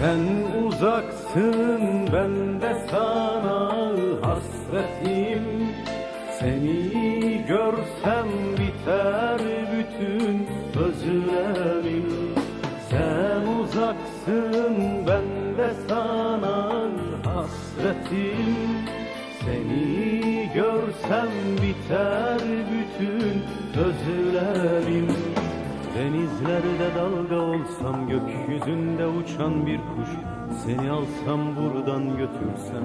Sen uzaksın ben de sana hasretim. Seni görsem biter bütün özlemim. Sen uzaksın ben de sana hasretim. Seni görsem biter bütün özlemim Denizlerde dalga olsam gökyüzünde uçan bir kuş Seni alsam buradan götürsem.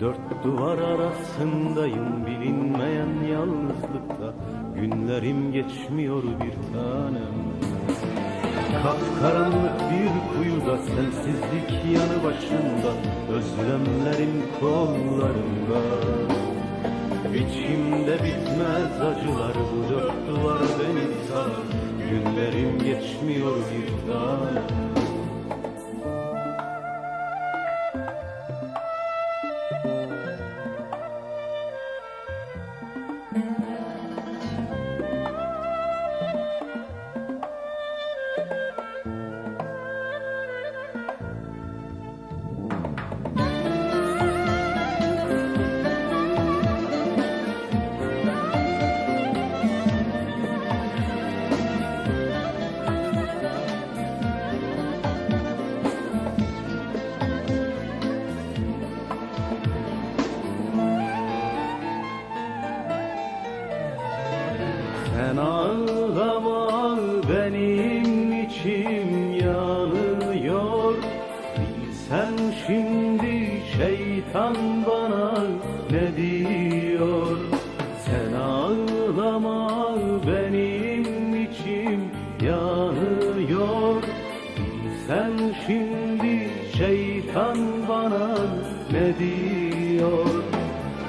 Dört duvar arasındayım bilinmeyen yalnızlıkta Günlerim geçmiyor bir tanem. Kapkaranlık bir kuyuda sensizlik yanı başında Özlemlerim kollarımda. İçimde bitmez acılar bu dört duvar beni sarar Günlerim geçmiyor bir tanem Sen ağlama benim içim yanıyor. Bilsen şimdi şeytan bana ne diyor? Sen ağlama benim içim yanıyor. Bilsen şimdi şeytan bana ne diyor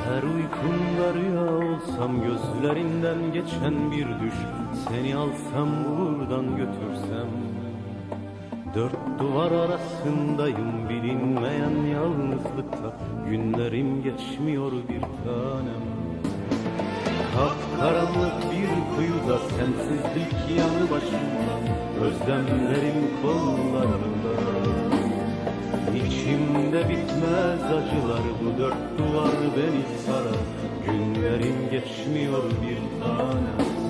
her uykumda rüya olsam gözlerinden geçen bir düş Seni alsam buradan götürsem. Dört duvar arasındayım bilinmeyen yalnızlıkta Günlerim geçmiyor bir tanem. Kapkaranlık bir kuyuda sensizlik yanı başımda Özlemlerim kollarımda İçimde bitmez acılar bu dört duvar beni sarar. Günlerim geçmiyor bir tanem